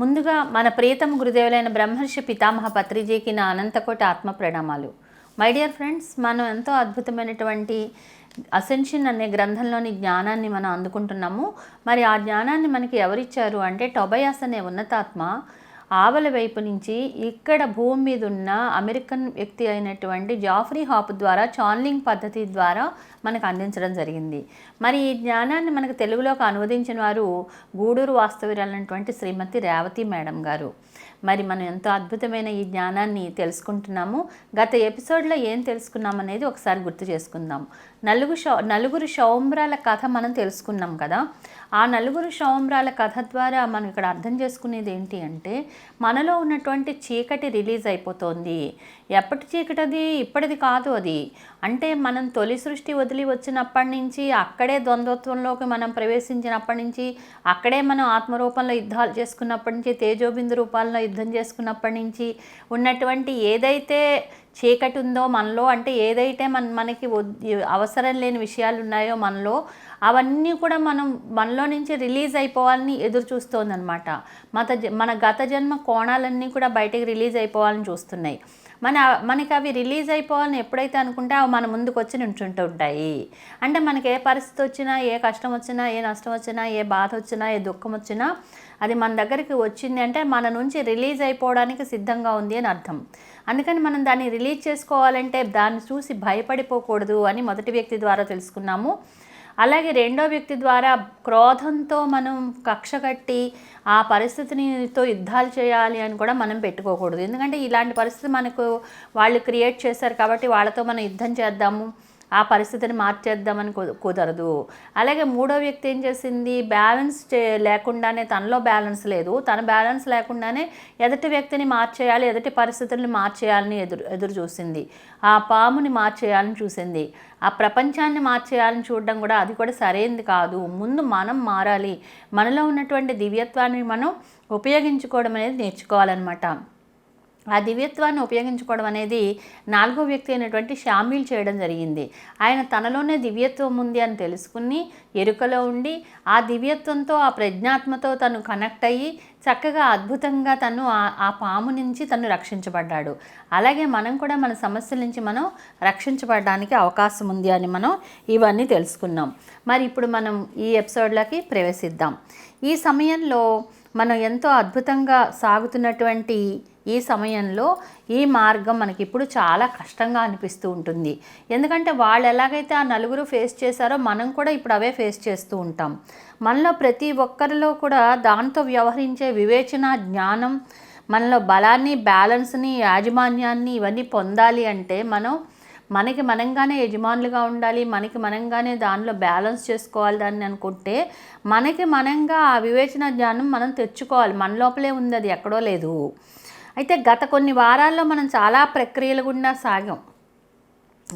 ముందుగా మన ప్రియతమ గురుదేవులైన బ్రహ్మర్షి పితామహ పత్రిజీకి నా అనంతకోటి ఆత్మ ప్రణామాలు. మై డియర్ ఫ్రెండ్స్ మనం ఎంతో అద్భుతమైనటువంటి అసెన్షన్ అనే గ్రంథంలోని జ్ఞానాన్ని మనం అందుకుంటున్నాము. మరి ఆ జ్ఞానాన్ని మనకి ఎవరిచ్చారు అంటే టొబయాస్ అనే ఉన్నతాత్మ ఆవల వైపు నుంచి ఇక్కడ భూమి మీద ఉన్న అమెరికన్ వ్యక్తి అయినటువంటి జాఫ్రీ హాప్ ద్వారా చాన్లింగ్ పద్ధతి ద్వారా మనకు అందించడం జరిగింది. మరి ఈ జ్ఞానాన్ని మనకు తెలుగులోకి అనువదించిన వారు గూడూరు వాస్తవ్యురాలైనటువంటి శ్రీమతి రేవతి మేడం గారు. మరి మనం ఎంతో అద్భుతమైన ఈ జ్ఞానాన్ని తెలుసుకుంటున్నాము గత ఎపిసోడ్లో ఏం తెలుసుకున్నాం అనేది ఒకసారి గుర్తు చేసుకుందాం. నలుగురు షౌ నలుగురు షౌంబ్రాల కథ మనం తెలుసుకున్నాం కదా ఆ నలుగురు షౌంబ్రాల కథ ద్వారా మనం ఇక్కడ అర్థం చేసుకునేది ఏంటి అంటే మనలో ఉన్నటువంటి చీకటి రిలీజ్ అయిపోతుంది. ఎప్పటి చీకటి అది? ఇప్పటిది కాదు అది. అంటే మనం తొలి సృష్టి వదిలి వచ్చినప్పటి నుంచి అక్కడే ద్వంద్వత్వంలోకి మనం ప్రవేశించినప్పటి నుంచి అక్కడే మనం ఆత్మరూపంలో యుద్ధాలు చేసుకున్నప్పటి నుంచి తేజోబిందు రూపాల్లో యుద్ధం చేసుకున్నప్పటి నుంచి ఉన్నటువంటి ఏదైతే చీకటి ఉందో మనలో అంటే ఏదైతే మన మనకి అవసరం లేని విషయాలు ఉన్నాయో మనలో అవన్నీ కూడా మనం మనలో నుంచి రిలీజ్ అయిపోవాలని ఎదురు చూస్తోందనమాట మత జ- మన గత జన్మ కోణాలన్నీ కూడా బయటకు రిలీజ్ అయిపోవాలని చూస్తున్నాయి. మన మనకి అవి రిలీజ్ అయిపోవాలని ఎప్పుడైతే అనుకుంటే అవి మన ముందుకు వచ్చి నించుంటూ ఉంటాయి అంటే మనకి ఏ పరిస్థితి వచ్చినా ఏ కష్టం వచ్చినా ఏ నష్టం వచ్చినా ఏ బాధ వచ్చినా ఏ దుఃఖం వచ్చినా అది మన దగ్గరికి వచ్చింది అంటే మన నుంచి రిలీజ్ అయిపోవడానికి సిద్ధంగా ఉంది అని అర్థం. అందుకని మనం దాన్ని రిలీజ్ చేసుకోవాలంటే దాన్ని చూసి భయపడిపోకూడదు అని మొదటి వ్యక్తి ద్వారా తెలుసుకున్నాము. అలాగే రెండో వ్యక్తి ద్వారా క్రోధంతో మనం కక్ష కట్టి ఆ పరిస్థితినితో యుద్ధాలు చేయాలి అని కూడా మనం పెట్టుకోకూడదు. ఎందుకంటే ఇలాంటి పరిస్థితి మనకు వాళ్ళు క్రియేట్ చేశారు కాబట్టి వాళ్ళతో మనం యుద్ధం చేద్దాము. ఆ పరిస్థితిని మార్చేద్దామని కుదరదు. అలాగే మూడో వ్యక్తి ఏం చేసింది? బ్యాలెన్స్ చే లేకుండానే తనలో బ్యాలెన్స్ లేదు. తన బ్యాలెన్స్ లేకుండానే ఎదుటి వ్యక్తిని మార్చేయాలి ఎదుటి పరిస్థితుల్ని మార్చేయాలని ఎదురు ఎదురు చూసింది. ఆ పాముని మార్చేయాలని చూసింది. ఆ ప్రపంచాన్ని మార్చేయాలని చూడడం కూడా అది కూడా సరైనది కాదు. ముందు మనం మారాలి. మనలో ఉన్నటువంటి దివ్యత్వాన్ని మనం ఉపయోగించుకోవడం అనేది నేర్చుకోవాలన్నమాట. ఆ దివ్యత్వాన్ని ఉపయోగించుకోవడం అనేది నాలుగో వ్యక్తి అయినటువంటి షామీల్ చేయడం జరిగింది. ఆయన తనలోనే దివ్యత్వం ఉంది అని తెలుసుకుని ఎరుకలో ఉండి ఆ దివ్యత్వంతో ఆ ప్రజ్ఞాత్మతో తను కనెక్ట్ అయ్యి చక్కగా అద్భుతంగా తను ఆ- ఆ పాము నుంచి తను రక్షించబడ్డాడు. అలాగే మనం కూడా మన సమస్యల నుంచి మనం రక్షించబడడానికి అవకాశం ఉంది అని మనం ఇవన్నీ తెలుసుకున్నాం. మరి ఇప్పుడు మనం ఈ ఎపిసోడ్లోకి ప్రవేశిద్దాం. ఈ సమయంలో మనం ఎంతో అద్భుతంగా సాగుతున్నటువంటి ఈ సమయంలో ఈ మార్గం మనకి ఇప్పుడు చాలా కష్టంగా అనిపిస్తూ ఉంటుంది. ఎందుకంటే వాళ్ళు ఎలాగైతే ఆ నలుగురు ఫేస్ చేశారో మనం కూడా ఇప్పుడు అవే ఫేస్ చేస్తూ ఉంటాం. మనలో ప్రతి ఒక్కరిలో కూడా దాంతో వ్యవహరించే వివేచన జ్ఞానం మనలో బలాన్ని బ్యాలెన్స్ని యాజమాన్యాన్ని ఇవన్నీ పొందాలి అంటే మనం మనకి మనంగానే యజమానులుగా ఉండాలి మనకి మనంగానే దానిలో బ్యాలెన్స్ చేసుకోవాలి దాన్ని అనుకుంటే మనకి మనంగా ఆ వివేచన జ్ఞానం మనం తెచ్చుకోవాలి. మన లోపలే ఉంది అది ఎక్కడో లేదు. అయితే గత కొన్ని వారాల్లో మనం చాలా ప్రక్రియలు గుండా సాగాం.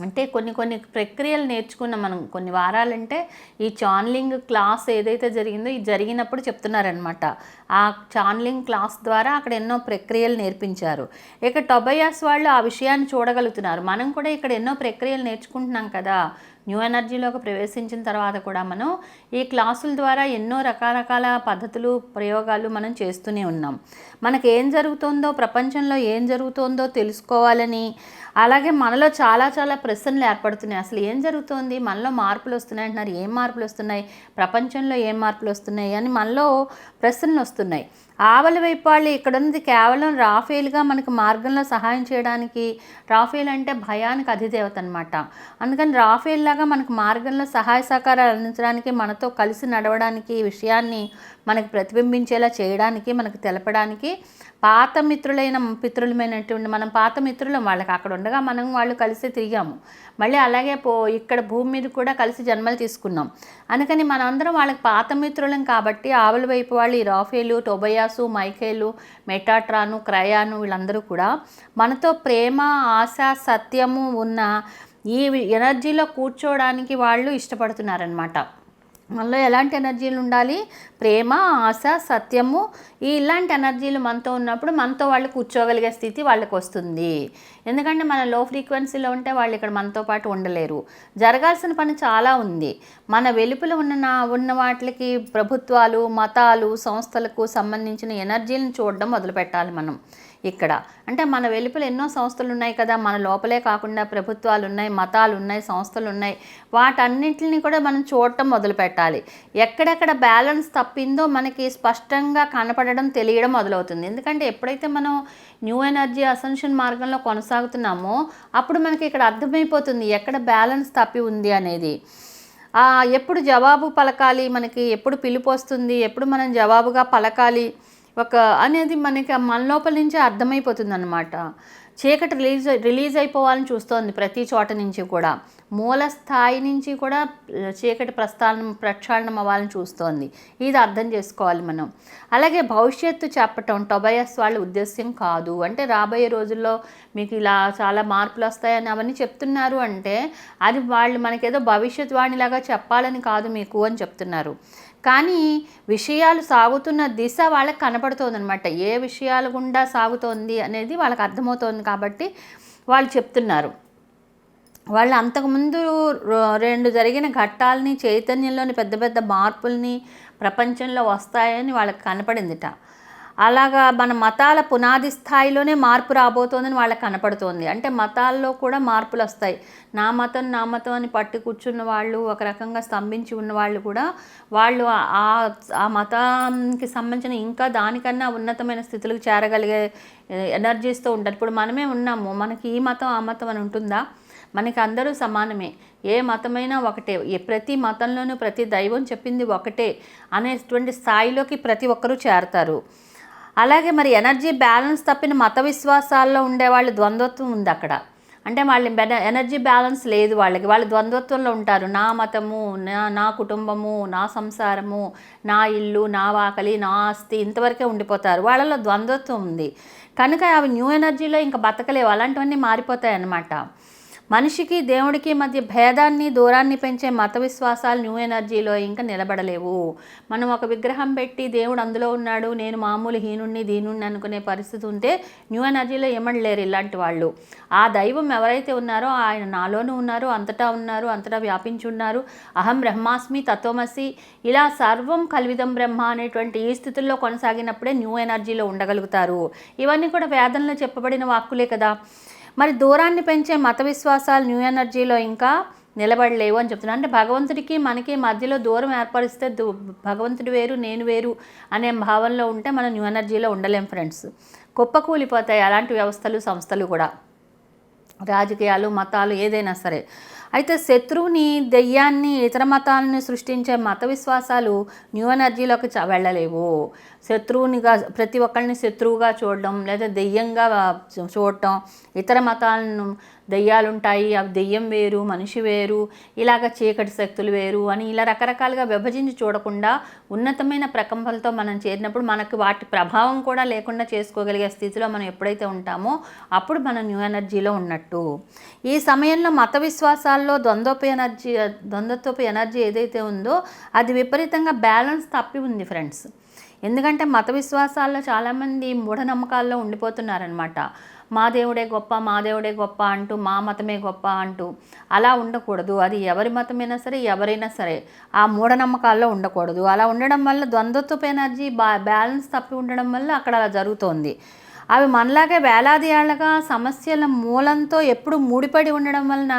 అంటే కొన్ని కొన్ని ప్రక్రియలు నేర్చుకున్నాం మనం. కొన్ని వారాలంటే ఈ చాన్లింగ్ క్లాస్ ఏదైతే జరిగిందో ఇది జరిగినప్పుడు చెప్తున్నారనమాట ఆ చాన్లింగ్ క్లాస్ ద్వారా అక్కడ ఎన్నో ప్రక్రియలు నేర్పించారు. ఇక టొబయాస్ వాళ్ళు ఆ విషయాన్ని చూడగలుగుతున్నారు. మనం కూడా ఇక్కడ ఎన్నో ప్రక్రియలు నేర్చుకుంటున్నాం కదా. న్యూ ఎనర్జీలోకి ప్రవేశించిన తర్వాత కూడా మనం ఈ క్లాసుల ద్వారా ఎన్నో రకరకాల పద్ధతులు ప్రయోగాలు మనం చేస్తూనే ఉన్నాం. మనకి ఏం జరుగుతుందో ప్రపంచంలో ఏం జరుగుతుందో తెలుసుకోవాలని అలాగే మనలో చాలా చాలా ప్రశ్నలు ఏర్పడుతున్నాయి. అసలు ఏం జరుగుతోంది? మనలో మార్పులు వస్తున్నాయి అంటున్నారు. ఏం మార్పులు వస్తున్నాయి? ప్రపంచంలో ఏం మార్పులు వస్తున్నాయి? అని మనలో ప్రశ్నలు వస్తున్నాయి. ఆవల వైపు వాళ్ళు ఇక్కడ ఉంది కేవలం రాఫేల్గా మనకు మార్గంలో సహాయం చేయడానికి రాఫేల్ అంటే భయానికి అధిదేవత అనమాట అందుకని రాఫేల్ లాగా మనకు మార్గంలో సహాయ సహకారాలు అందించడానికి మనతో కలిసి నడవడానికి ఈ విషయాన్ని మనకు ప్రతిబింబించేలా చేయడానికి మనకు తెలపడానికి పాత మిత్రులైన పితృలమైనటువంటి మనం పాత మిత్రులం వాళ్ళకి అక్కడ ఉండగా మనం వాళ్ళు కలిసి తిరిగాము. మళ్ళీ అలాగే పో ఇక్కడ భూమి మీద కూడా కలిసి జన్మలు తీసుకున్నాం. అందుకని మనందరం వాళ్ళకి పాత మిత్రులం కాబట్టి ఆవుల వైపు వాళ్ళు ఈ రాఫేలు టొబయాసు మైకేలు మెటాట్రాను క్రయాను వీళ్ళందరూ కూడా మనతో ప్రేమ ఆశ సత్యము ఉన్న ఈ ఎనర్జీలో కూర్చోవడానికి వాళ్ళు ఇష్టపడుతున్నారనమాట మనలో ఎలాంటి ఎనర్జీలు ఉండాలి? ప్రేమ ఆశ సత్యము ఈ ఇలాంటి ఎనర్జీలు మనతో ఉన్నప్పుడు మనతో వాళ్ళు కూర్చోగలిగే స్థితి వాళ్ళకి వస్తుంది. ఎందుకంటే మన లో ఫ్రీక్వెన్సీలో ఉంటే వాళ్ళు ఇక్కడ మనతో పాటు ఉండలేరు. జరగాల్సిన పని చాలా ఉంది. మన వెలుపుల ఉన్న ఉన్న వాటికి ప్రభుత్వాలు మతాలు సంస్థలకు సంబంధించిన ఎనర్జీలను చూడడం మొదలుపెట్టాలి మనం. ఇక్కడ. అంటే మన వెలుపల ఎన్నో సంస్థలు ఉన్నాయి కదా. మన లోపలే కాకుండా ప్రభుత్వాలు ఉన్నాయి మతాలు ఉన్నాయి సంస్థలు ఉన్నాయి వాటన్నింటిని కూడా మనం చూడటం మొదలు పెట్టాలి ఎక్కడెక్కడ బ్యాలెన్స్ తప్పిందో మనకి స్పష్టంగా కనపడడం తెలియడం మొదలవుతుంది. ఎందుకంటే ఎప్పుడైతే మనం న్యూ ఎనర్జీ అసెన్షన్ మార్గంలో కొనసాగుతున్నామో అప్పుడు మనకి ఇక్కడ అర్థమైపోతుంది ఎక్కడ బ్యాలెన్స్ తప్పి ఉంది అనేది. ఎప్పుడు జవాబు పలకాలి మనకి ఎప్పుడు పిలుపు వస్తుంది ఎప్పుడు మనం జవాబుగా పలకాలి. ఒక అనేది మనకి మన లోపల నుంచే అర్థమైపోతుంది అనమాట చీకటి రిలీజ్ రిలీజ్ అయిపోవాలని చూస్తోంది ప్రతి చోట నుంచి కూడా. మూల స్థాయి నుంచి కూడా చీకటి ప్రస్థానం ప్రక్షాళనం అవ్వాలని చూస్తోంది. ఇది అర్థం చేసుకోవాలి మనం. అలాగే భవిష్యత్తు చెప్పటం టొబయస్ వాళ్ళ ఉద్దేశ్యం కాదు. అంటే రాబోయే రోజుల్లో మీకు ఇలా చాలా మార్పులు వస్తాయని అవన్నీ చెప్తున్నారు అంటే అది వాళ్ళు మనకేదో భవిష్యత్ వాణిలాగా చెప్పాలని కాదు మీకు అని చెప్తున్నారు. కానీ విషయాలు సాగుతున్న దిశ వాళ్ళకి కనపడుతోంది అనమాట ఏ విషయాల గుండా సాగుతోంది అనేది వాళ్ళకి అర్థమవుతోంది కాబట్టి వాళ్ళు చెప్తున్నారు. వాళ్ళు అంతకుముందు రెండు జరిగిన ఘట్టాలని చైతన్యంలోని పెద్ద పెద్ద మార్పుల్ని ప్రపంచంలో వస్తాయని వాళ్ళకి కనపడిందిట. అలాగా మన మతాల పునాది స్థాయిలోనే మార్పు రాబోతోందని వాళ్ళకి కనపడుతోంది. అంటే మతాల్లో కూడా మార్పులు వస్తాయి. నా మతం నా మతం అని పట్టి కూర్చున్న వాళ్ళు ఒక రకంగా స్తంభించి ఉన్న వాళ్ళు కూడా వాళ్ళు ఆ ఆ మతానికి సంబంధించిన ఇంకా దానికన్నా ఉన్నతమైన స్థితులకు చేరగలిగే ఎనర్జీస్తో ఉంటారు. ఇప్పుడు మనమే ఉన్నాము. మనకి ఈ మతం ఆ మతం అని ఉంటుందా? మనకి అందరూ సమానమే. ఏ మతమైనా ఒకటే. ఏ ప్రతి మతంలోనూ ప్రతి దైవం చెప్పింది ఒకటే అనేటువంటి స్థాయిలోకి ప్రతి ఒక్కరూ చేరతారు. అలాగే మరి ఎనర్జీ బ్యాలెన్స్ తప్పిన మత విశ్వాసాల్లో ఉండేవాళ్ళు ద్వంద్వత్వం ఉంది అక్కడ. అంటే వాళ్ళ బెన- ఎనర్జీ బ్యాలెన్స్ లేదు వాళ్ళకి. వాళ్ళు ద్వంద్వత్వంలో ఉంటారు. నా మతము నా నా కుటుంబము నా సంసారము నా ఇల్లు నా వాకలి నా ఆస్తి ఇంతవరకే ఉండిపోతారు. వాళ్ళలో ద్వంద్వత్వం ఉంది. కనుక అవి న్యూ ఎనర్జీలో ఇంకా బతకలేవు. అలాంటివన్నీ మారిపోతాయి అన్నమాట మనిషికి దేవుడికి మధ్య భేదాన్ని దూరాన్ని పెంచే మత విశ్వాసాలు న్యూ ఎనర్జీలో ఇంకా నిలబడలేవు. మనం ఒక విగ్రహం పెట్టి దేవుడు అందులో ఉన్నాడు నేను మామూలు హీనుణ్ణి దీనుణ్ణి అనుకునే పరిస్థితి ఉంటే న్యూ ఎనర్జీలో ఏమడలేరు ఇలాంటి వాళ్ళు. ఆ దైవం ఎవరైతే ఉన్నారో ఆయన నాలోనూ ఉన్నారు అంతటా ఉన్నారు అంతటా వ్యాపించి ఉన్నారు. అహం బ్రహ్మాస్మి తత్వమసి. ఇలా సర్వం కల్విదం బ్రహ్మ అనేటువంటి ఈ స్థితుల్లో కొనసాగినప్పుడే న్యూ ఎనర్జీలో ఉండగలుగుతారు. ఇవన్నీ కూడా వేదనలో చెప్పబడిన వాక్కులే కదా. మరి దూరాన్ని పెంచే మత విశ్వాసాలు న్యూ ఎనర్జీలో ఇంకా నిలబడలేవు అని చెప్తున్నాను అంటే భగవంతుడికి మనకి మధ్యలో దూరం ఏర్పరిస్తే దు భగవంతుడు వేరు నేను వేరు అనే భావనలో ఉంటే మనం న్యూ ఎనర్జీలో ఉండలేం ఫ్రెండ్స్ కుప్పకూలిపోతాయి అలాంటి వ్యవస్థలు సంస్థలు కూడా. రాజకీయాలు మతాలు ఏదైనా సరే. అయితే శత్రువుని దెయ్యాన్ని ఇతర మతాలను సృష్టించే మత విశ్వాసాలు న్యూ ఎనర్జీలోకి వెళ్ళలేవు. శత్రువునిగా ప్రతి ఒక్కరిని శత్రువుగా చూడడం లేదా దెయ్యంగా చూడటం ఇతర మతాలను దెయ్యాలుంటాయి అవి దెయ్యం వేరు మనిషి వేరు ఇలాగ చీకటి శక్తులు వేరు అని ఇలా రకరకాలుగా విభజించి చూడకుండా ఉన్నతమైన ప్రకంపనలతో మనం చేరినప్పుడు మనకు వాటి ప్రభావం కూడా లేకుండా చేసుకోగలిగే స్థితిలో మనం ఎప్పుడైతే ఉంటామో అప్పుడు మనం న్యూ ఎనర్జీలో ఉన్నట్టు. ఈ సమయంలో మత విశ్వాసాల్లో ద్వంద్వపు ఎనర్జీ ద్వంద్వత్వపు ఎనర్జీ ఏదైతే ఉందో అది విపరీతంగా బ్యాలెన్స్ తప్పి ఉంది ఫ్రెండ్స్. ఎందుకంటే మత విశ్వాసాల్లో చాలామంది మూఢనమ్మకాల్లో ఉండిపోతున్నారనమాట మా దేవుడే గొప్ప మా దేవుడే గొప్ప అంటూ మా మతమే గొప్ప అంటూ అలా ఉండకూడదు. అది ఎవరి మతమైనా సరే ఎవరైనా సరే ఆ మూఢనమ్మకాల్లో ఉండకూడదు. అలా ఉండడం వల్ల ద్వంద్వత్వపు ఎనర్జీ బా బ్యాలెన్స్ తప్పి ఉండడం వల్ల అక్కడ అలా జరుగుతోంది. అవి మనలాగే వేలాది ఏళ్ళగా సమస్యల మూలంతో ఎప్పుడు ముడిపడి ఉండడం వలన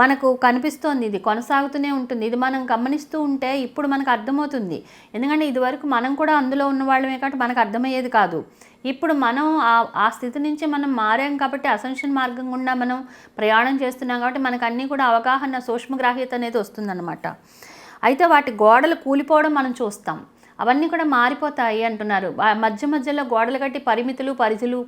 మనకు కనిపిస్తోంది. ఇది కొనసాగుతూనే ఉంటుంది. ఇది మనం గమనిస్తూ ఉంటే ఇప్పుడు మనకు అర్థమవుతుంది. ఎందుకంటే ఇదివరకు మనం కూడా అందులో ఉన్న వాళ్ళమే కాబట్టి మనకు అర్థమయ్యేది కాదు. ఇప్పుడు మనం ఆ ఆ స్థితి నుంచి మనం మారాం కాబట్టి అసెన్షన్ మార్గం గుండా మనం ప్రయాణం చేస్తున్నాం కాబట్టి మనకు అన్నీ కూడా అవగాహన సూక్ష్మగ్రాహ్యత అనేది వస్తుందన్నమాట. అయితే వాటి గోడలు కూలిపోవడం మనం చూస్తాం. అవన్నీ కూడా మారిపోతాయి అంటున్నారు. మధ్య మధ్యలో గోడలు కట్టి పరిమితులు పరిధులు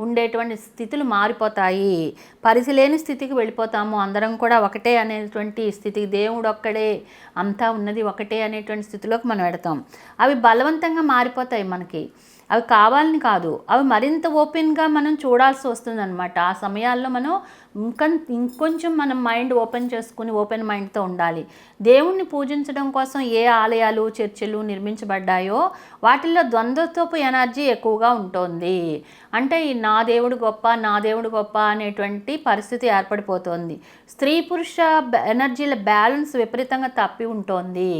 ఉండేటువంటి స్థితులు మారిపోతాయి. పరిధిలేని స్థితికి వెళ్ళిపోతాము. అందరం కూడా ఒకటే అనేటువంటి స్థితికి దేవుడు ఒక్కడే అంతా ఉన్నది ఒకటే అనేటువంటి స్థితిలోకి మనం వెడతాం. అవి బలవంతంగా మారిపోతాయి మనకి. అవి కావాలని కాదు. అవి మరింత ఓపెన్గా మనం చూడాల్సి వస్తుందన్నమాట. ఆ సమయాల్లో మనం ఇంకా ఇంకొంచెం మనం మైండ్ ఓపెన్ చేసుకుని ఓపెన్ మైండ్తో ఉండాలి. దేవుణ్ణి పూజించడం కోసం ఏ ఆలయాలు చర్చిలు నిర్మించబడ్డాయో వాటిల్లో ద్వంద్వత్వపు ఎనర్జీ ఎక్కువగా ఉంటుంది. అంటే ఈ నా దేవుడు గొప్ప నా దేవుడు గొప్ప అనేటువంటి పరిస్థితి ఏర్పడిపోతుంది. స్త్రీ పురుష ఎనర్జీల బ్యాలెన్స్ విపరీతంగా తప్పి ఉంటుంది.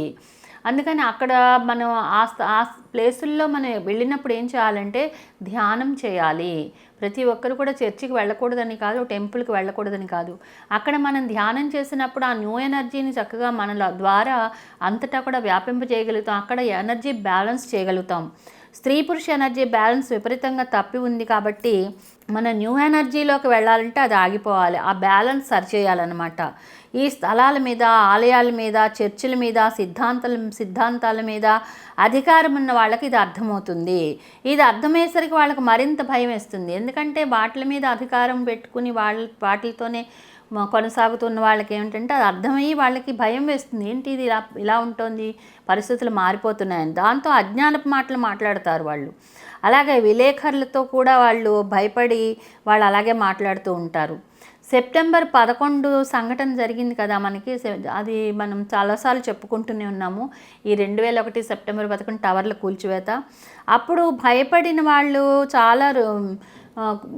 అందుకని అక్కడ మనం ఆ ఆ ప్లేసుల్లో మనం వెళ్ళినప్పుడు ఏం చేయాలంటే ధ్యానం చేయాలి. ప్రతి ఒక్కరు కూడా చర్చికి వెళ్ళకూడదని కాదు టెంపుల్కి వెళ్ళకూడదని కాదు. అక్కడ మనం ధ్యానం చేసినప్పుడు ఆ న్యూ ఎనర్జీని చక్కగా మన ద్వారా అంతటా కూడా వ్యాపింపజేయగలుగుతాం. అక్కడ ఎనర్జీ బ్యాలెన్స్ చేయగలుగుతాం. స్త్రీ పురుష ఎనర్జీ బ్యాలెన్స్ విపరీతంగా తప్పి ఉంది కాబట్టి మన న్యూ ఎనర్జీలోకి వెళ్ళాలంటే అది ఆగిపోవాలి. ఆ బ్యాలెన్స్ సరిచేయాలన్నమాట. ఈ స్థలాల మీద ఆలయాల మీద చర్చిల మీద సిద్ధాంతాల సిద్ధాంతాల మీద అధికారం ఉన్న వాళ్ళకి ఇది అర్థమవుతుంది. ఇది అర్థమయ్యేసరికి వాళ్ళకి మరింత భయం వేస్తుంది. ఎందుకంటే వాటి మీద అధికారం పెట్టుకుని వాళ్ళ వాటితోనే కొనసాగుతున్న వాళ్ళకి ఏమిటంటే అది అర్థమయ్యి వాళ్ళకి భయం వేస్తుంది. ఏంటి ఇది ఇలా ఇలా ఉంటుంది? పరిస్థితులు మారిపోతున్నాయని. దాంతో అజ్ఞానపు మాటలు మాట్లాడతారు వాళ్ళు. అలాగే విలేకరులతో కూడా వాళ్ళు భయపడి వాళ్ళు అలాగే మాట్లాడుతూ ఉంటారు. సెప్టెంబర్ పదకొండు సంఘటన జరిగింది కదా మనకి. అది మనం చాలాసార్లు చెప్పుకుంటూనే ఉన్నాము. ఈ రెండు వేల ఒకటి సెప్టెంబర్ పదకొండు టవర్ల కూల్చివేత. అప్పుడు భయపడిన వాళ్ళు చాలా రో-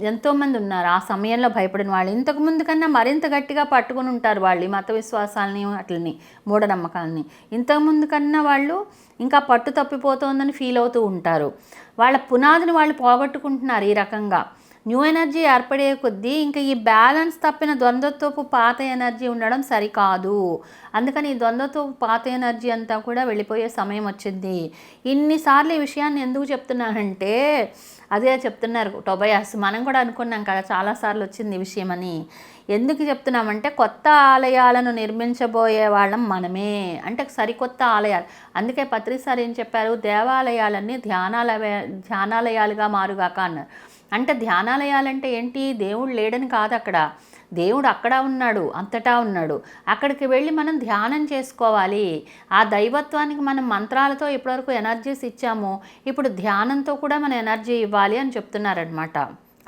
ఎంతోమంది ఉన్నారు. ఆ సమయంలో భయపడిన వాళ్ళు ఇంతకు ముందు కన్నా మరింత గట్టిగా పట్టుకుని ఉంటారు వాళ్ళు ఈ మత విశ్వాసాలని అట్లని మూఢనమ్మకాలని. ఇంతకు ముందు కన్నా వాళ్ళు ఇంకా పట్టు తప్పిపోతోందని ఫీల్ అవుతూ ఉంటారు. వాళ్ళ పునాదిని వాళ్ళు పోగొట్టుకుంటున్నారు ఈ రకంగా. న్యూ ఎనర్జీ ఏర్పడే కొద్దీ ఇంకా ఈ బ్యాలెన్స్ తప్పిన ద్వంద్వత్వపు పాత ఎనర్జీ ఉండడం సరికాదు. అందుకని ఈ ద్వంద్వత్వపు పాత ఎనర్జీ అంతా కూడా వెళ్ళిపోయే సమయం వచ్చింది. ఇన్నిసార్లు ఈ విషయాన్ని ఎందుకు చెప్తున్నానంటే అదే చెప్తున్నారు టొబయాస్ మనం కూడా అనుకున్నాం కదా చాలాసార్లు వచ్చింది ఈ విషయం అని. ఎందుకు చెప్తున్నామంటే కొత్త ఆలయాలను నిర్మించబోయే వాళ్ళం మనమే. అంటే సరికొత్త ఆలయాలు. అందుకే పత్రిసారి ఏం చెప్పారు? దేవాలయాలన్నీ ధ్యానాలయ ధ్యానాలయాలుగా మారుగాక అన్నారు. అంటే ధ్యానాలయాలంటే ఏంటి? దేవుడు లేడని కాదు అక్కడ. దేవుడు అక్కడ ఉన్నాడు అంతటా ఉన్నాడు. అక్కడికి వెళ్ళి మనం ధ్యానం చేసుకోవాలి. ఆ దైవత్వానికి మనం మంత్రాలతో ఇప్పటివరకు ఎనర్జీస్ ఇచ్చాము. ఇప్పుడు ధ్యానంతో కూడా మనం ఎనర్జీ ఇవ్వాలి అని చెప్తున్నారనమాట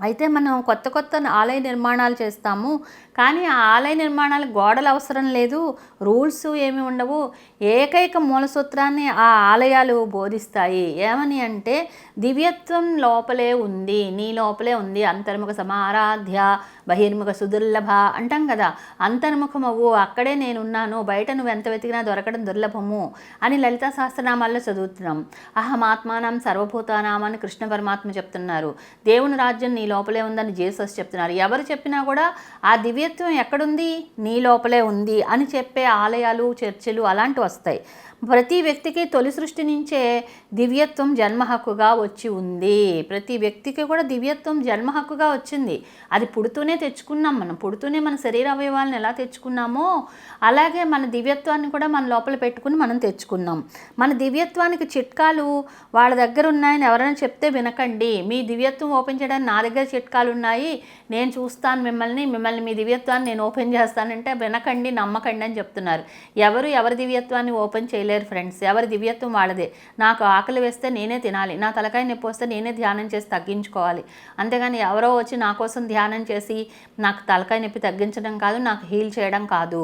అయితే మనం కొత్త కొత్త ఆలయ నిర్మాణాలు చేస్తాము కానీ ఆ ఆలయ నిర్మాణాలకు గోడలు అవసరం లేదు రూల్స్ ఏమి ఉండవు. ఏకైక మూల సూత్రాన్ని ఆ ఆలయాలు బోధిస్తాయి. ఏమని అంటే దివ్యత్వం లోపలే ఉంది నీ లోపలే ఉంది. అంతర్ముఖ సమారాధ్య బహిర్ముఖ సుదుర్లభ అంటాం కదా. అంతర్ముఖమవు అక్కడే నేనున్నాను బయట నువ్వు ఎంత వెతికినా దొరకడం దుర్లభము అని లలితా సహస్రనామాల్లో చదువుతున్నాం. అహమాత్మానం సర్వభూతానామని కృష్ణ పరమాత్మ చెప్తున్నారు. దేవుని రాజ్యం నీ లోపలే ఉందని జీసస్ చెప్తున్నారు. ఎవరు చెప్పినా కూడా ఆ దివ్యత్వం ఎక్కడుంది? నీ లోపలే ఉంది అని చెప్పే ఆలయాలు చర్చిలు అలాంటివి వస్తాయి. ప్రతి వ్యక్తికి తొలి సృష్టి నుంచే దివ్యత్వం జన్మ హక్కుగా వచ్చి ఉంది. ప్రతి వ్యక్తికి కూడా దివ్యత్వం జన్మ హక్కుగా వచ్చింది. అది పుడుతూనే తెచ్చుకున్నాం మనం. పుడుతూనే మన శరీర అవయవాలను ఎలా తెచ్చుకున్నామో అలాగే మన దివ్యత్వాన్ని కూడా మన లోపల పెట్టుకుని మనం తెచ్చుకున్నాం. మన దివ్యత్వానికి చిట్కాలు వాళ్ళ దగ్గర ఉన్నాయని ఎవరైనా చెప్తే వినకండి. మీ దివ్యత్వం ఓపెన్ చేయడానికి నా దగ్గర చిట్కాలు ఉన్నాయి. నేను చూస్తాను మిమ్మల్ని. మిమ్మల్ని మీ దివ్యత్వాన్ని నేను ఓపెన్ చేస్తానంటే వినకండి నమ్మకండి అని చెప్తున్నారు. ఎవరు ఎవరి దివ్యత్వాన్ని ఓపెన్ చేయలేరు ఫ్రెండ్స్. ఎవరి దివ్యత్వం వాళ్ళదే. నాకు ఆకలి వేస్తే నేనే తినాలి. నా తలకాయ నొప్పి వస్తే నేనే ధ్యానం చేసి తగ్గించుకోవాలి. అంతేగాని ఎవరో వచ్చి నా కోసం ధ్యానం చేసి నాకు తలకాయ నొప్పి తగ్గించడం కాదు నాకు హీల్ చేయడం కాదు.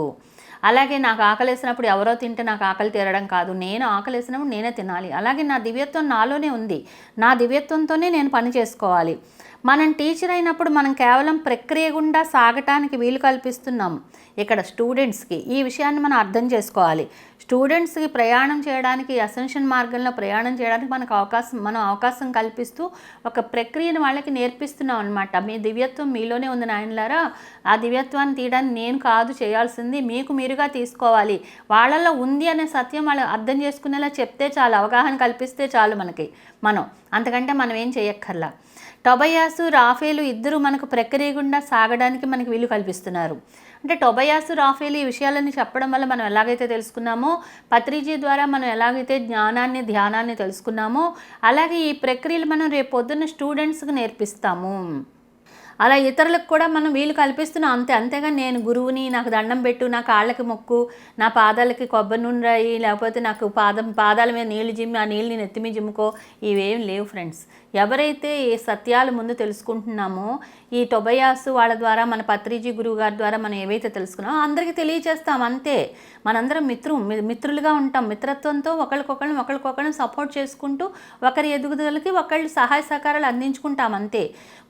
అలాగే నాకు ఆకలి వేసినప్పుడు ఎవరో తింటే నాకు ఆకలి తీరడం కాదు. నేను ఆకలి వేసినప్పుడు నేనే తినాలి. అలాగే నా దివ్యత్వం నాలోనే ఉంది. నా దివ్యత్వంతోనే నేను పని చేసుకోవాలి. మనం టీచర్ అయినప్పుడు మనం కేవలం ప్రక్రియ గుండా సాగటానికి వీలు కల్పిస్తున్నాం. ఇక్కడ స్టూడెంట్స్కి ఈ విషయాన్ని మనం అర్థం చేసుకోవాలి. స్టూడెంట్స్కి ప్రయాణం చేయడానికి అసెన్షన్ మార్గంలో ప్రయాణం చేయడానికి మనకు అవకాశం మనం అవకాశం కల్పిస్తూ ఒక ప్రక్రియను వాళ్ళకి నేర్పిస్తున్నాం అనమాట మీ దివ్యత్వం మీలోనే ఉంది నాయనలారా. ఆ దివ్యత్వాన్ని తీయడానికి నేను కాదు చేయాల్సింది మీకు మీరుగా తీసుకోవాలి. వాళ్ళల్లో ఉంది అనే సత్యం వాళ్ళు అర్థం చేసుకునేలా చెప్తే చాలు అవగాహన కల్పిస్తే చాలు మనకి మనం. అంతకంటే మనం ఏం చేయక్కర్లా. టొబయాసు రాఫేలు ఇద్దరు మనకు ప్రక్రియ గుండా సాగడానికి మనకి వీలు కల్పిస్తున్నారు. అంటే టొబయాసు రాఫేలు ఈ విషయాలని చెప్పడం వల్ల మనం ఎలాగైతే తెలుసుకున్నామో పత్రిజీ ద్వారా మనం ఎలాగైతే జ్ఞానాన్ని ధ్యానాన్ని తెలుసుకున్నామో అలాగే ఈ ప్రక్రియలు మనం రేపు పొద్దున్న స్టూడెంట్స్కి నేర్పిస్తాము. అలా ఇతరులకు కూడా మనం వీలు కల్పిస్తున్నాం అంతే అంతేగా నేను గురువుని నాకు దండం పెట్టు నా కాళ్ళకి మొక్కు నా పాదాలకి కొబ్బరి నూనె రాయి లేకపోతే నాకు పాదం పాదాల మీద నీళ్ళు జిమ్మి ఆ నీళ్ళని నెత్తిమి జిమ్ముకో ఇవేం లేవు ఫ్రెండ్స్. ఎవరైతే ఈ సత్యాలు ముందు తెలుసుకుంటున్నామో ఈ టొబయాసు వాళ్ళ ద్వారా మన పత్రిజీ గురువు గారి ద్వారా మనం ఏవైతే తెలుసుకున్నామో అందరికీ తెలియచేస్తాం అంతే. మనందరం మిత్రు మి- మిత్రులుగా ఉంటాం. మిత్రత్వంతో ఒకరికొకరిని ఒకరికొకరిని సపోర్ట్ చేసుకుంటూ ఒకరి ఎదుగుదలకి ఒకళ్ళు సహాయ సహకారాలు అందించుకుంటాం అంతే.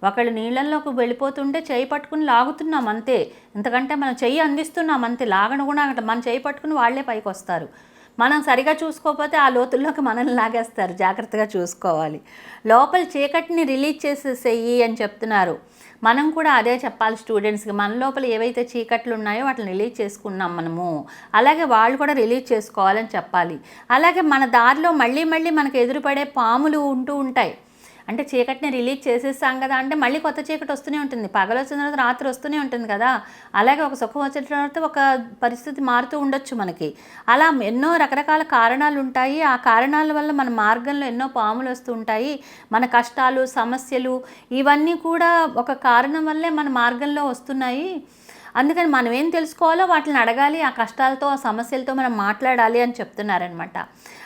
ఒకళ్ళు నీళ్ళల్లోకి వెళ్ళిపోతుంటే చేయి పట్టుకుని లాగుతున్నాం అంతే. ఎందుకంటే మనం చెయ్యి అందిస్తున్నాం అంతే. లాగను కూడా మన చేయి పట్టుకుని వాళ్ళే పైకి వస్తారు మనం సరిగా చూసుకోకపోతే ఆ లోతుల్లోకి మనల్ని లాగేస్తారు. జాగ్రత్తగా చూసుకోవాలి. లోపల చీకటిని రిలీజ్ చేసేసేయి అని చెప్తున్నారు. మనం కూడా అదే చెప్పాలి స్టూడెంట్స్కి. మన లోపల ఏవైతే చీకట్లు ఉన్నాయో వాటిని రిలీజ్ చేసుకున్నాం మనము. అలాగే వాళ్ళు కూడా రిలీజ్ చేసుకోవాలని చెప్పాలి. అలాగే మన దారిలో మళ్ళీ మళ్ళీ మనకు ఎదురుపడే పాములు ఉంటూ ఉంటాయి. అంటే చీకటిని రిలీజ్ చేసేసాం కదా అంటే మళ్ళీ కొత్త చీకటి వస్తూనే ఉంటుంది. పగలు వచ్చిన తర్వాత రాత్రి వస్తూనే ఉంటుంది కదా. అలాగే ఒక సుఖం వచ్చిన తర్వాత ఒక పరిస్థితి మారుతూ ఉండొచ్చు మనకి. అలా ఎన్నో రకరకాల కారణాలు ఉంటాయి. ఆ కారణాల వల్ల మన మార్గంలో ఎన్నో పాములు వస్తూ ఉంటాయి. మన కష్టాలు సమస్యలు ఇవన్నీ కూడా ఒక కారణం వల్లే మన మార్గంలో వస్తున్నాయి. అందుకని మనం ఏం తెలుసుకోవాలో వాటిని అడగాలి. ఆ కష్టాలతో ఆ సమస్యలతో మనం మాట్లాడాలి అని చెప్తున్నారనమాట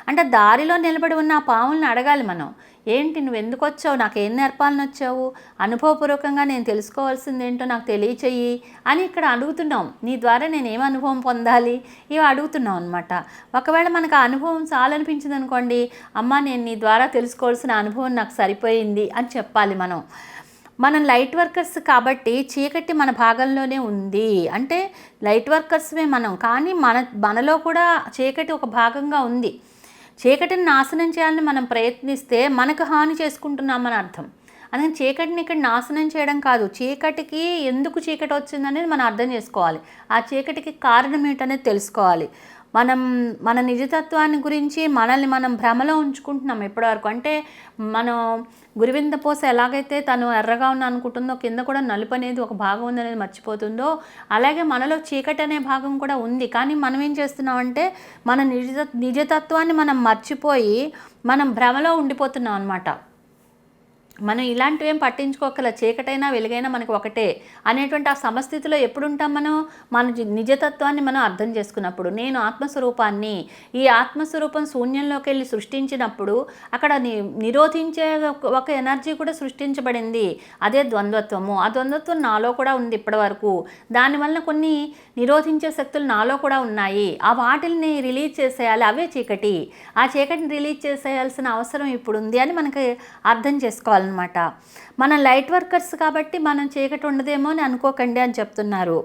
అంటే దారిలో నిలబడి ఉన్న ఆ పాములను అడగాలి మనం. ఏంటి నువ్వు ఎందుకు వచ్చావు? నాకు ఏం నేర్పాలని వచ్చావు? అనుభవపూర్వకంగా నేను తెలుసుకోవాల్సింది ఏంటో నాకు తెలియచేయి అని ఇక్కడ అడుగుతున్నాం. నీ ద్వారా నేను ఏం అనుభవం పొందాలి? ఇవి అడుగుతున్నాం అనమాట ఒకవేళ మనకు ఆ అనుభవం చాలనిపించింది అనుకోండి అమ్మ నేను నీ ద్వారా తెలుసుకోవాల్సిన అనుభవం నాకు సరిపోయింది అని చెప్పాలి మనం. మనం లైట్ వర్కర్స్ కాబట్టి చీకటి మన భాగంలోనే ఉంది. అంటే లైట్ వర్కర్స్మే మనం. కానీ మన మనలో కూడా చీకటి ఒక భాగంగా ఉంది. చీకటిని నాశనం చేయాలని మనం ప్రయత్నిస్తే మనకు హాని చేసుకుంటున్నామని అర్థం. అందుకని చీకటిని ఇక్కడ నాశనం చేయడం కాదు చీకటికి ఎందుకు చీకటి వచ్చిందనేది మనం అర్థం చేసుకోవాలి. ఆ చీకటికి కారణం ఏంటనేది తెలుసుకోవాలి. మనం మన నిజతత్వాన్ని గురించి మనల్ని మనం భ్రమలో ఉంచుకుంటున్నాం ఇప్పటివరకు. అంటే మనం గురువింద పోస ఎలాగైతే తను ఎర్రగా ఉన్న అనుకుంటుందో కింద కూడా నలుపు అనేది ఒక భాగం ఉంది అనేది మర్చిపోతుందో అలాగే మనలో చీకటి అనే భాగం కూడా ఉంది. కానీ మనం ఏం చేస్తున్నామంటే మన నిజ నిజతత్వాన్ని మనం మర్చిపోయి మనం భ్రమలో ఉండిపోతున్నాం అనమాట మనం ఇలాంటివి ఏం పట్టించుకోకల చీకటైనా వెలుగైనా మనకు ఒకటే అనేటువంటి ఆ సమస్థితిలో ఎప్పుడు ఉంటాం మనం మన నిజతత్వాన్ని మనం అర్థం చేసుకున్నప్పుడు నేను ఆత్మస్వరూపాన్ని ఈ ఆత్మస్వరూపం శూన్యంలోకి వెళ్ళి సృష్టించినప్పుడు అక్కడ ని నిరోధించే ఒక- ఎనర్జీ కూడా సృష్టించబడింది. అదే ద్వంద్వత్వము. ఆ ద్వంద్వత్వం నాలో కూడా ఉంది ఇప్పటివరకు. దానివల్ల కొన్ని నిరోధించే శక్తులు నాలో కూడా ఉన్నాయి. ఆ వాటిల్ని రిలీజ్ చేసేయాలి. అవే చీకటి. ఆ చీకటిని రిలీజ్ చేసేయాల్సిన అవసరం ఇప్పుడు ఉంది అని మనకి అర్థం చేసుకోవాలి. చేసుకోవాలన్నమాట మనం లైట్ వర్కర్స్ కాబట్టి మనం చీకటి ఉండదేమో అని అనుకోకండి అని చెప్తున్నారు.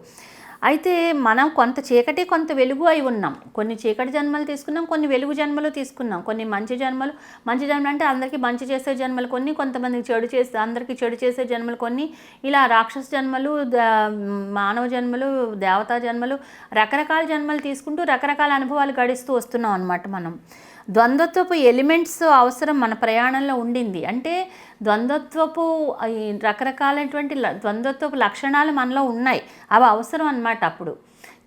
అయితే మనం కొంత చీకటి కొంత వెలుగు అయి ఉన్నాం. కొన్ని చీకటి జన్మలు తీసుకున్నాం కొన్ని వెలుగు జన్మలు తీసుకున్నాం. కొన్ని మంచి జన్మలు మంచి జన్మలు అంటే అందరికీ మంచి చేసే జన్మలు కొన్ని కొంతమందికి చెడు చేసే అందరికీ చెడు చేసే జన్మలు కొన్ని. ఇలా రాక్షస జన్మలు మానవ జన్మలు దేవతా జన్మలు రకరకాల జన్మలు తీసుకుంటూ రకరకాల అనుభవాలు గడిస్తూ వస్తున్నాం అనమాట మనం. ద్వంద్వత్వపు ఎలిమెంట్స్ అవసరం మన ప్రయాణంలో ఉండింది. అంటే ద్వంద్వత్వపు ఈ రకరకాలైనటువంటి ద్వంద్వత్వపు లక్షణాలు మనలో ఉన్నాయి. అవి అవసరం అనమాట అప్పుడు.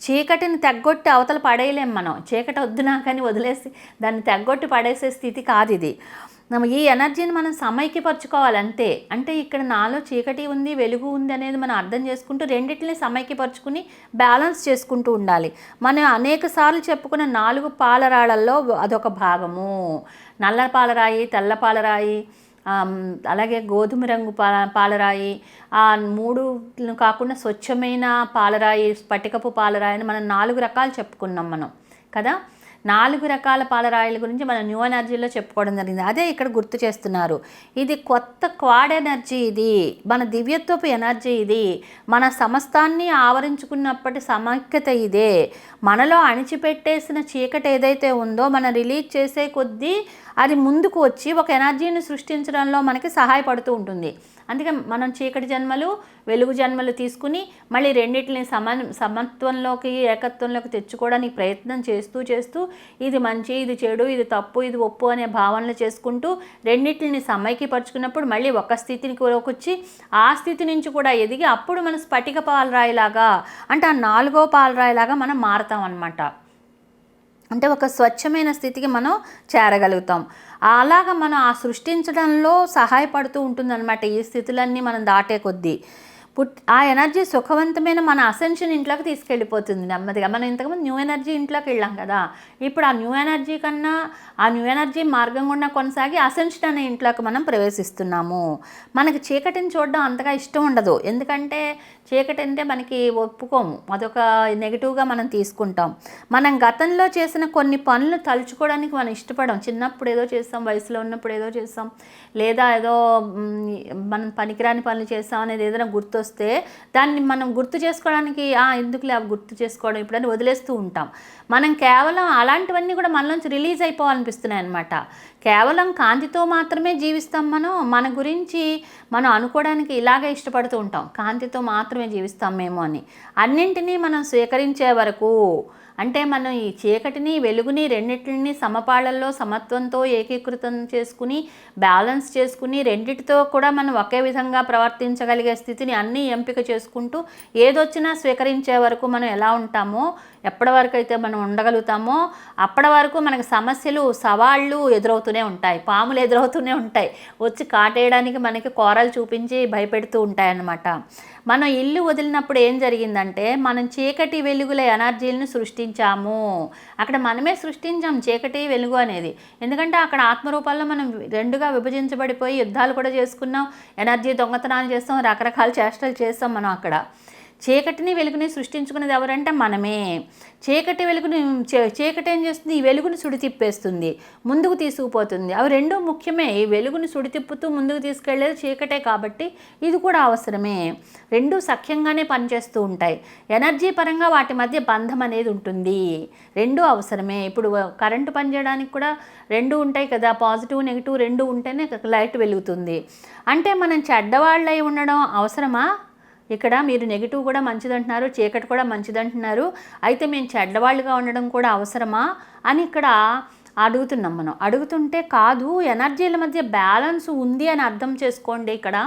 చీకటిని తెగ్గొట్టి అవతల పడేయలేం మనం. చీకటి వద్దు నాకని వదిలేసి దాన్ని తెగ్గొట్టి పడేసే స్థితి కాదు ఇది. ఈ ఎనర్జీని మనం సమైక్యపరచుకోవాలి అంతే అంటే ఇక్కడ నాలో చీకటి ఉంది వెలుగు ఉంది అనేది మనం అర్థం చేసుకుంటూ రెండింటిని సమైక్యపరచుకుని బ్యాలెన్స్ చేసుకుంటూ ఉండాలి. మనం అనేక సార్లు చెప్పుకున్న నాలుగు పాలరాళ్ళల్లో అదొక భాగము. నల్ల పాలరాయి తెల్ల పాలరాయి అలాగే గోధుమ రంగు పా పాలరాయి ఆ మూడు కాకుండా స్వచ్ఛమైన పాలరాయి స్ఫటికపు పాలరాయి అని మనం నాలుగు రకాలు చెప్పుకున్నాం మనం కదా? నాలుగు రకాల పాలరాయిల గురించి మనం న్యూ ఎనర్జీలో చెప్పుకోవడం జరిగింది. అదే ఇక్కడ గుర్తు చేస్తున్నారు. ఇది కొత్త క్వాడ్ ఎనర్జీ ఇది. మన దివ్యత్వపు ఎనర్జీ ఇది. మన సమస్తాన్ని ఆవరించుకున్నప్పటి సమైక్యత ఇదే. మనలో అణిచిపెట్టేసిన చీకటి ఏదైతే ఉందో మనం రిలీజ్ చేసే కొద్దీ అది ముందుకు వచ్చి ఒక ఎనర్జీని సృష్టించడంలో మనకి సహాయపడుతూ ఉంటుంది. అందుకే మనం చీకటి జన్మలు వెలుగు జన్మలు తీసుకుని మళ్ళీ రెండింటిని సమన్ సమత్వంలోకి ఏకత్వంలోకి తెచ్చుకోవడానికి ప్రయత్నం చేస్తూ చేస్తూ ఇది మంచి ఇది చెడు ఇది తప్పు ఇది ఒప్పు అనే భావనలు చేసుకుంటూ రెండింటిని సమైక్యపరుచుకున్నప్పుడు మళ్ళీ ఒక స్థితిని వచ్చి ఆ స్థితి నుంచి కూడా ఎదిగి అప్పుడు మన స్ఫటిక పాలరాయిలాగా అంటే ఆ నాలుగో పాలరాయిలాగా మనం మారుతాం అనమాట అంటే ఒక స్వచ్ఛమైన స్థితికి మనం చేరగలుగుతాం. అలాగ మనం ఆ సృష్టించడంలో సహాయపడుతూ ఉంటుందన్నమాట ఈ స్థితులన్నీ మనం దాటే కొద్దీ. పుట్ ఆ ఎనర్జీ సుఖవంతమైన మన అసెన్షన్ ఇంట్లోకి తీసుకెళ్ళిపోతుంది నెమ్మదిగా. మనం ఇంతకుముందు న్యూ ఎనర్జీ ఇంట్లోకి వెళ్ళాం కదా. ఇప్పుడు ఆ న్యూ ఎనర్జీ కన్నా ఆ న్యూ ఎనర్జీ మార్గం గుండా కొనసాగి అసెన్షన్ అనే ఇంట్లోకి మనం ప్రవేశిస్తున్నాము. మనకి చీకటిని చూడడం అంతగా ఇష్టం ఉండదు. ఎందుకంటే చీకటి అంటే మనకి ఒప్పుకోము. అదొక నెగిటివ్గా మనం తీసుకుంటాం. మనం గతంలో చేసిన కొన్ని పనులు తలుచుకోవడానికి మనం ఇష్టపడం. చిన్నప్పుడు ఏదో చేస్తాం వయసులో ఉన్నప్పుడు ఏదో చేస్తాం లేదా ఏదో మనం పనికిరాని పనులు చేస్తాం అనేది ఏదైనా గుర్తొస్తే దాన్ని మనం గుర్తు చేసుకోవడానికి ఎందుకులే అవి గుర్తు చేసుకోవడం? ఇప్పుడని వదిలేస్తూ ఉంటాం. మనం కేవలం అలాంటివన్నీ కూడా మనలోంచి రిలీజ్ అయిపోవాలనిపిస్తున్నాయి అనమాట కేవలం కాంతితో మాత్రమే జీవిస్తాం మనం మన గురించి మనం అనుకోవడానికి ఇలాగే ఇష్టపడుతూ ఉంటాం. కాంతితో మాత్రమే జీవిస్తాం మేము అని. అన్నింటినీ మనం స్వీకరించే వరకు అంటే మనం ఈ చీకటిని వెలుగుని రెండింటిని సమపాళల్లో సమత్వంతో ఏకీకృతం చేసుకుని బ్యాలెన్స్ చేసుకుని రెండిటితో కూడా మనం ఒకే విధంగా ప్రవర్తించగలిగే స్థితిని అన్నీ ఎంపిక చేసుకుంటూ ఏదొచ్చినా స్వీకరించే వరకు మనం ఎలా ఉంటామో ఎప్పటి వరకు అయితే మనం ఉండగలుగుతామో అప్పటి వరకు మనకు సమస్యలు సవాళ్ళు ఎదురవుతూనే ఉంటాయి. పాములు ఎదురవుతూనే ఉంటాయి. వచ్చి కాటేయడానికి మనకి కోరలు చూపించి భయపెడుతూ ఉంటాయి అన్నమాట మనం ఇల్లు వదిలినప్పుడు ఏం జరిగిందంటే మనం చీకటి వెలుగుల ఎనర్జీలను సృష్టించాము. అక్కడ మనమే సృష్టించాం చీకటి వెలుగు అనేది. ఎందుకంటే అక్కడ ఆత్మరూపాల్లో మనం రెండుగా విభజించబడిపోయి యుద్ధాలు కూడా చేసుకున్నాం ఎనర్జీ దొంగతనాలు చేస్తాం రకరకాల చేష్టలు చేస్తాం మనం అక్కడ. చీకటిని వెలుగుని సృష్టించుకున్నది ఎవరంటే మనమే. చీకటి వెలుగుని చీకటి ఏం చేస్తుంది? ఈ వెలుగుని సుడి తిప్పేస్తుంది ముందుకు తీసుకుపోతుంది. అవి రెండూ ముఖ్యమే. ఈ వెలుగుని సుడి తిప్పుతూ ముందుకు తీసుకెళ్ళేది చీకటే కాబట్టి ఇది కూడా అవసరమే. రెండు సఖ్యంగానే పనిచేస్తూ ఉంటాయి. ఎనర్జీ పరంగా వాటి మధ్య బంధం అనేది ఉంటుంది. రెండు అవసరమే. ఇప్పుడు కరెంటు పనిచేయడానికి కూడా రెండు ఉంటాయి కదా. పాజిటివ్ నెగిటివ్ రెండు ఉంటేనే లైట్ వెలుగుతుంది. అంటే మనం చెడ్డవాళ్ళై ఉండడం అవసరమా? ఇక్కడ మీరు నెగిటివ్ కూడా మంచిదంటున్నారు చీకటి కూడా మంచిదంటున్నారు. అయితే మేము చెడ్డవాళ్ళుగా ఉండడం కూడా అవసరమా? అని ఇక్కడ అడుగుతున్నాం మనం. అడుగుతుంటే కాదు ఎనర్జీల మధ్య బ్యాలెన్స్ ఉంది అని అర్థం చేసుకోండి ఇక్కడ.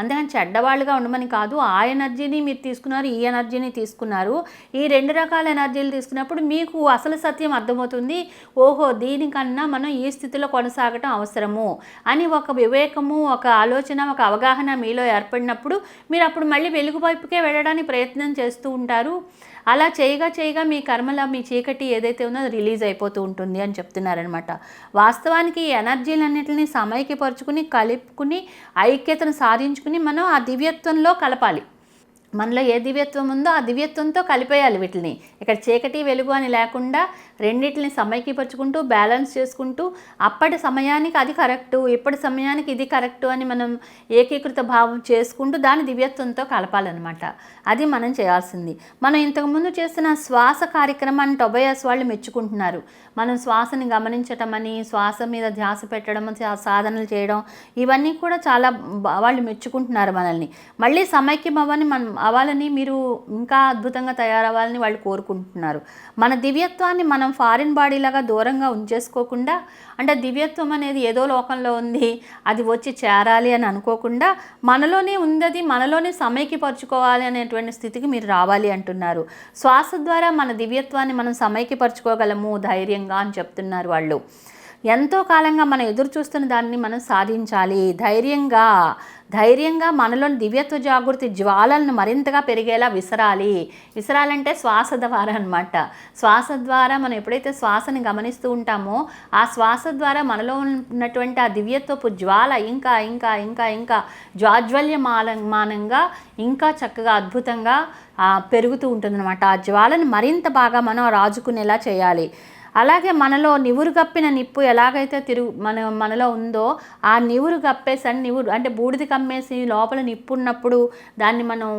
అందుకని చెడ్డవాళ్ళుగా ఉండమని కాదు ఆ ఎనర్జీని మీరు తీసుకున్నారు ఈ ఎనర్జీని తీసుకున్నారు. ఈ రెండు రకాల ఎనర్జీలు తీసుకున్నప్పుడు మీకు అసలు సత్యం అర్థమవుతుంది ఓహో దీనికన్నా మనం ఈ స్థితిలో కొనసాగటం అవసరము అని ఒక వివేకము ఒక ఆలోచన ఒక అవగాహన మీలో ఏర్పడినప్పుడు మీరు అప్పుడు మళ్ళీ వెలుగు వైపుకే వెళ్ళడానికి ప్రయత్నం చేస్తూ ఉంటారు. అలా చేయగా చేయగా మీ కర్మల మీ చీకటి ఏదైతే ఉందో అది రిలీజ్ అయిపోతూ ఉంటుంది అని చేస్తున్నారనమాట వాస్తవానికి ఈ ఎనర్జీలన్నింటినీ సమైక్యపరుచుకుని కలుపుకుని ఐక్యతను సాధించుకుని మనం ఆ దివ్యత్వంలో కలపాలి. మనలో ఏ దివ్యత్వం ఉందో ఆ దివ్యత్వంతో కలిపేయాలి వీటిని. ఇక్కడ చీకటి వెలుగు అని లేకుండా రెండింటిని సమైక్యపరుచుకుంటూ బ్యాలెన్స్ చేసుకుంటూ అప్పటి సమయానికి అది కరెక్టు ఇప్పటి సమయానికి ఇది కరెక్టు అని మనం ఏకీకృత భావం చేసుకుంటూ దాని దివ్యత్వంతో కలపాలన్నమాట. అది మనం చేయాల్సింది. మనం ఇంతకుముందు చేసిన శ్వాస కార్యక్రమాన్ని టొబయాస్ వాళ్ళు మెచ్చుకుంటున్నారు. మనం శ్వాసని గమనించటం అని శ్వాస మీద ధ్యాస పెట్టడం సాధనలు చేయడం ఇవన్నీ కూడా చాలా వాళ్ళు మెచ్చుకుంటున్నారు మనల్ని. మళ్ళీ సమైక్యం అవ్వని మనం అవ్వాలని మీరు ఇంకా అద్భుతంగా తయారవ్వాలని వాళ్ళు కోరుకుంటున్నారు. మన దివ్యత్వాన్ని మనం ఫారిన్ బాడీలాగా దూరంగా ఉంచేసుకోకుండా అంటే దివ్యత్వం అనేది ఏదో లోకంలో ఉంది అది వచ్చి చేరాలి అని అనుకోకుండా మనలోనే ఉంది అది మనలోనే సమైక్యపరచుకోవాలి అనేటువంటి స్థితికి మీరు రావాలి అంటున్నారు. శ్వాస ద్వారా మన దివ్యత్వాన్ని మనం సమైక్యపరచుకోగలము ధైర్యంగా అని చెప్తున్నారు వాళ్ళు. ఎంతో కాలంగా మనం ఎదురు చూస్తున్న దాన్ని మనం సాధించాలి. ధైర్యంగా ధైర్యంగా మనలోని దివ్యత్వ జాగృతి జ్వాలలను మరింతగా పెరిగేలా విసరాలి. విసరాలంటే శ్వాస ద్వారా అనమాట శ్వాస ద్వారా మనం ఎప్పుడైతే శ్వాసని గమనిస్తూ ఉంటామో ఆ శ్వాస ద్వారా మనలో ఉన్నటువంటి ఆ దివ్యత్వపు జ్వాల ఇంకా ఇంకా ఇంకా ఇంకా జ్వాజ్వల్యమానంగా ఇంకా చక్కగా అద్భుతంగా పెరుగుతూ ఉంటుందన్నమాట. ఆ జ్వాలను మరింత బాగా మనం రాజుకునేలా చేయాలి. అలాగే మనలో నివురు కప్పిన నిప్పు ఎలాగైతే తిరుగు మన మనలో ఉందో ఆ నివురు కప్పేసని నివురు అంటే బూడిద కమ్మేసి లోపల నిప్పు ఉన్నప్పుడు దాన్ని మనం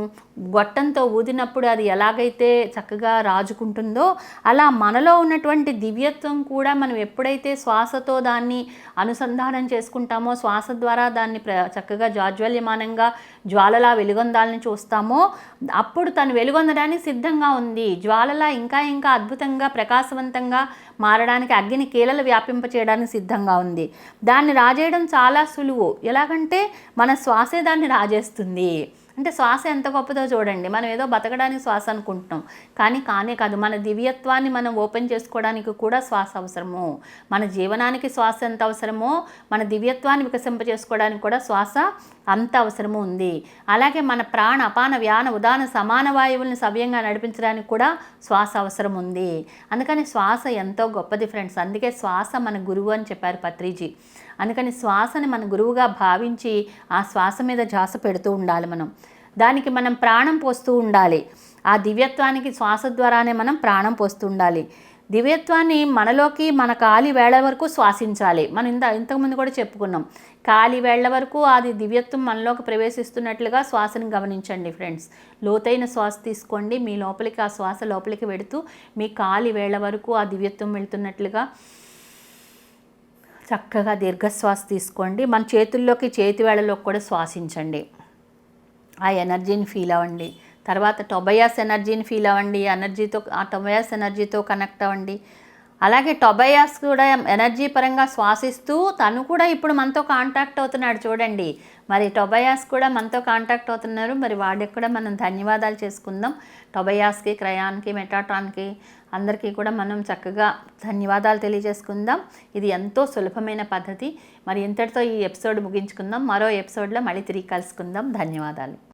గొట్టంతో ఊదినప్పుడు అది ఎలాగైతే చక్కగా రాజుకుంటుందో అలా మనలో ఉన్నటువంటి దివ్యత్వం కూడా మనం ఎప్పుడైతే శ్వాసతో దాన్ని అనుసంధానం చేసుకుంటామో శ్వాస ద్వారా దాన్ని ప్ర చక్కగా జాజ్వల్యమానంగా జ్వాలలా వెలుగొందాలని చూస్తామో అప్పుడు తను వెలుగొందడానికి సిద్ధంగా ఉంది. జ్వాలలా ఇంకా ఇంకా అద్భుతంగా ప్రకాశవంతంగా మారడానికి అగ్ని కీలలు వ్యాపింప చేయడానికి సిద్ధంగా ఉంది. దాన్ని రాజేయడం చాలా సులువు. ఎలాగంటే మన శ్వాసే దాన్ని రాజేస్తుంది. అంటే శ్వాస ఎంత గొప్పదో చూడండి. మనం ఏదో బతకడానికి శ్వాస అనుకుంటున్నాం. కానీ కానే కాదు మన దివ్యత్వాన్ని మనం ఓపెన్ చేసుకోవడానికి కూడా శ్వాస అవసరము. మన జీవనానికి శ్వాస ఎంత అవసరమో మన దివ్యత్వాన్ని వికసింప చేసుకోవడానికి కూడా శ్వాస అంత అవసరము ఉంది. అలాగే మన ప్రాణ అపాన వ్యాన ఉదాన సమాన వాయువుల్ని సవ్యంగా నడిపించడానికి కూడా శ్వాస అవసరం ఉంది. అందుకని శ్వాస ఎంతో గొప్పది ఫ్రెండ్స్. అందుకే శ్వాస మన గురువు అని చెప్పారు పత్రిజీ. అందుకని శ్వాసని మన గురువుగా భావించి ఆ శ్వాస మీద ధ్యాస పెడుతూ ఉండాలి మనం. దానికి మనం ప్రాణం పోస్తూ ఉండాలి. ఆ దివ్యత్వానికి శ్వాస ద్వారానే మనం ప్రాణం పోస్తూ ఉండాలి. దివ్యత్వాన్ని మనలోకి మన కాలి వేళ వరకు శ్వాసించాలి. మనం ఇంత ఇంతకుముందు కూడా చెప్పుకున్నాం. కాలి వేళ్ళ వరకు అది దివ్యత్వం మనలోకి ప్రవేశిస్తున్నట్లుగా శ్వాసను గమనించండి ఫ్రెండ్స్. లోతైన శ్వాస తీసుకోండి. మీ లోపలికి ఆ శ్వాస లోపలికి వెడుతూ మీ కాలి వేళ్ళ వరకు ఆ దివ్యత్వం వెళుతున్నట్లుగా చక్కగా దీర్ఘశ్వాస తీసుకోండి. మన చేతుల్లోకి చేతి వేళలోకి కూడా శ్వాసించండి. ఆ ఎనర్జీని ఫీల్ అవ్వండి. తర్వాత టొబయాస్ ఎనర్జీని ఫీల్ అవ్వండి. ఎనర్జీతో ఆ టొబయాస్ ఎనర్జీతో కనెక్ట్ అవ్వండి. అలాగే టొబయాస్ కూడా ఎనర్జీ పరంగా శ్వాసిస్తూ తను కూడా ఇప్పుడు మనతో కాంటాక్ట్ అవుతున్నాడు చూడండి. మరి టొబయాస్ కూడా మనతో కాంటాక్ట్ అవుతున్నారు. మరి వాడికి కూడా మనం ధన్యవాదాలు చేసుకుందాం. టొబయాస్కి క్రయాన్కి మెటాట్రాన్కి అందరికీ కూడా మనం చక్కగా ధన్యవాదాలు తెలియజేసుకుందాం. ఇది ఎంతో సులభమైన పద్ధతి. మరి ఇంతటితో ఈ ఎపిసోడ్ ముగించుకుందాం. మరో ఎపిసోడ్లో మళ్ళీ తిరిగి కలుసుకుందాం. ధన్యవాదాలు.